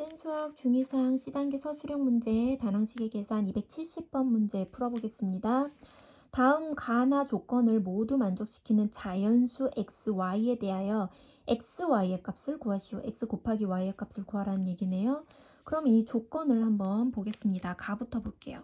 센수학 중2상 C단계 서술형 문제 단항식의 계산 270번 문제 풀어보겠습니다. 다음 가나 조건을 모두 만족시키는 자연수 x, y에 대하여 x, y의 값을 구하시오. x 곱하기 y의 값을 구하라는 얘기네요. 그럼 이 조건을 한번 보겠습니다. 가부터 볼게요.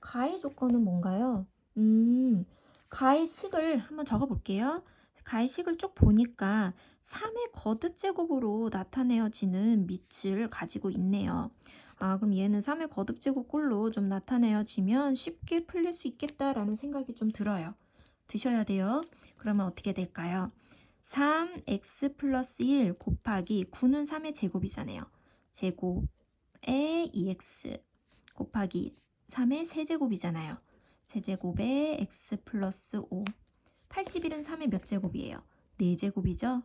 가의 조건은 뭔가요? 음, 가의 식을 한번 적어볼게요. 가의 식을 쭉 보니까 3의 거듭 제곱으로 나타내어지는 밑을 가지고 있네요. 아, 그럼 얘는 3의 거듭 제곱꼴로 좀 나타내어지면 쉽게 풀릴 수 있겠다라는 생각이 좀 들어요. 드셔야 돼요. 그러면 어떻게 될까요? 3x 플러스 1 곱하기 9는 3의 제곱이잖아요. 제곱에 2x 곱하기 3의 세제곱이잖아요. 세제곱에 x 플러스 5 81은 3의 몇 제곱이에요? 4제곱이죠?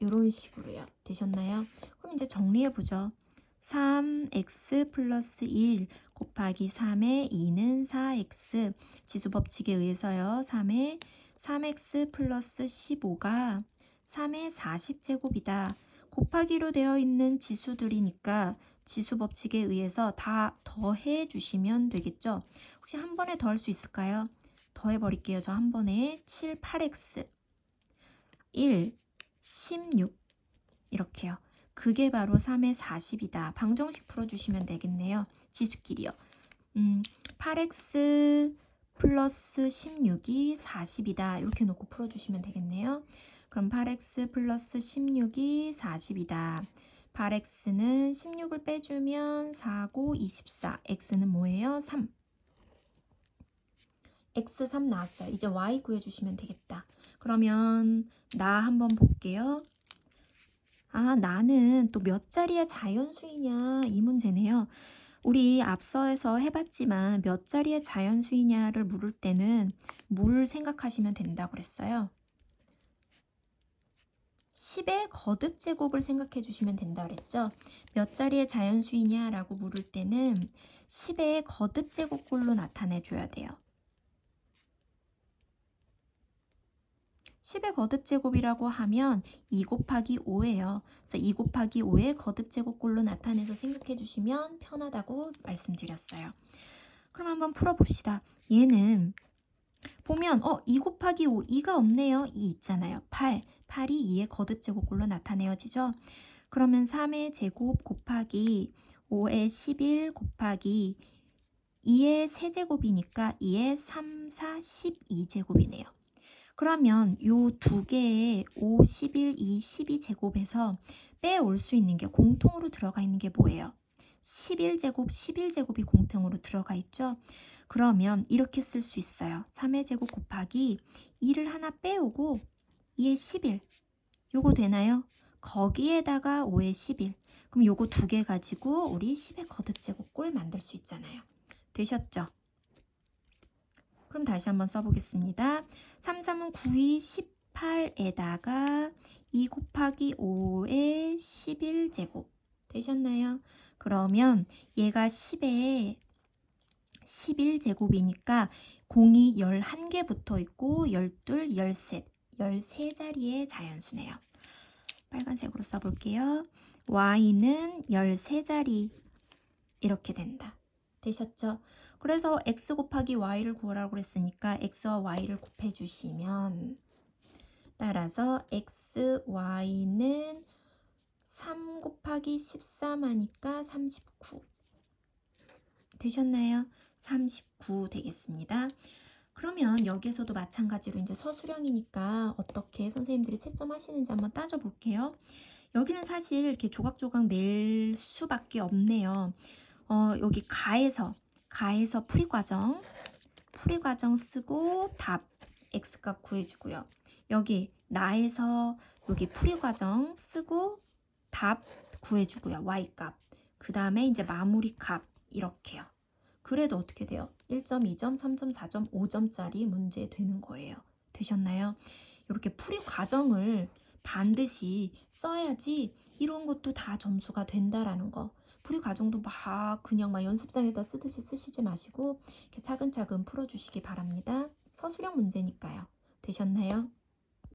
이런 식으로요. 되셨나요? 그럼 이제 정리해보죠. 3x 플러스 1 곱하기 3의 2는 4x 지수 법칙에 의해서요. 3의 3x 플러스 15가 3의 40제곱이다. 곱하기로 되어 있는 지수들이니까 지수 법칙에 의해서 다 더해 주시면 되겠죠. 혹시 한 번에 더 할 수 있을까요? 더해 버릴게요. 저 한 번에 7, 8x 1, 16 이렇게요. 그게 바로 3의 40이다. 방정식 풀어주시면 되겠네요. 지수끼리요. 음, 8x 플러스 16이 40이다. 이렇게 놓고 풀어주시면 되겠네요. 그럼 8x 플러스 16이 40이다. 8x는 16을 빼주면 4고 24. x는 뭐예요? 3. X3 나왔어요. 이제 y 구해주시면 되겠다. 그러면 나 한번 볼게요. 아, 나는 또 몇 자리의 자연수이냐 이 문제네요. 우리 앞서에서 해봤지만 몇 자리의 자연수이냐를 물을 때는 뭘 생각하시면 된다고 그랬어요. 10의 거듭 제곱을 생각해 주시면 된다 그랬죠. 몇 자리의 자연수이냐라고 물을 때는 10의 거듭 제곱꼴로 나타내 줘야 돼요. 10의 거듭 제곱이라고 하면 2 곱하기 5예요. 그래서 2 곱하기 5의 거듭 제곱꼴로 나타내서 생각해 주시면 편하다고 말씀드렸어요. 그럼 한번 풀어봅시다. 얘는 보면 어, 2 곱하기 5, 2가 없네요. 2 있잖아요. 8, 8이 2의 거듭 제곱꼴로 나타내어지죠. 그러면 3의 제곱 곱하기 5의 11 곱하기 2의 세제곱이니까 2의 3, 4, 12제곱이네요. 그러면 요 두 개의 5, 11, 2, 12제곱에서 빼올 수 있는 게 공통으로 들어가 있는 게 뭐예요? 11제곱, 11제곱이 공통으로 들어가 있죠? 그러면 이렇게 쓸 수 있어요. 3의 제곱 곱하기 2를 하나 빼오고 2의 11. 요거 되나요? 거기에다가 5의 11. 그럼 요거 두 개 가지고 우리 10의 거듭 제곱꼴 만들 수 있잖아요. 되셨죠? 그럼 다시 한번 써보겠습니다. 3, 3은 9, 2, 18에다가 2 곱하기 5의 11제곱 되셨나요? 그러면 얘가 10에 11제곱이니까 공이 11개 붙어 있고 12, 13, 13자리의 자연수네요. 빨간색으로 써볼게요. y는 13자리 이렇게 된다. 되셨죠? 그래서 x 곱하기 y를 구하라고 그랬으니까 x와 y를 곱해 주시면 따라서 x, y는 3 곱하기 13 하니까 39 되셨나요? 39 되겠습니다. 그러면 여기에서도 마찬가지로 이제 서술형이니까 어떻게 선생님들이 채점하시는지 한번 따져볼게요. 여기는 사실 이렇게 조각조각 낼 수밖에 없네요. 어, 여기 가에서 가에서 풀이 과정 풀이 과정 쓰고 답 x값 구해주고요. 여기 나에서 여기 풀이 과정 쓰고 답 구해주고요. y값 그 다음에 이제 마무리 값 이렇게요. 그래도 어떻게 돼요? 1점, 2점, 3점, 4점, 5점짜리 문제 되는 거예요. 되셨나요? 이렇게 풀이 과정을 반드시 써야지 이런 것도 다 점수가 된다라는 거. 풀이 과정도 막 그냥 막 연습장에다 쓰듯이 쓰시지 마시고 차근차근 풀어주시기 바랍니다. 서술형 문제니까요. 되셨나요?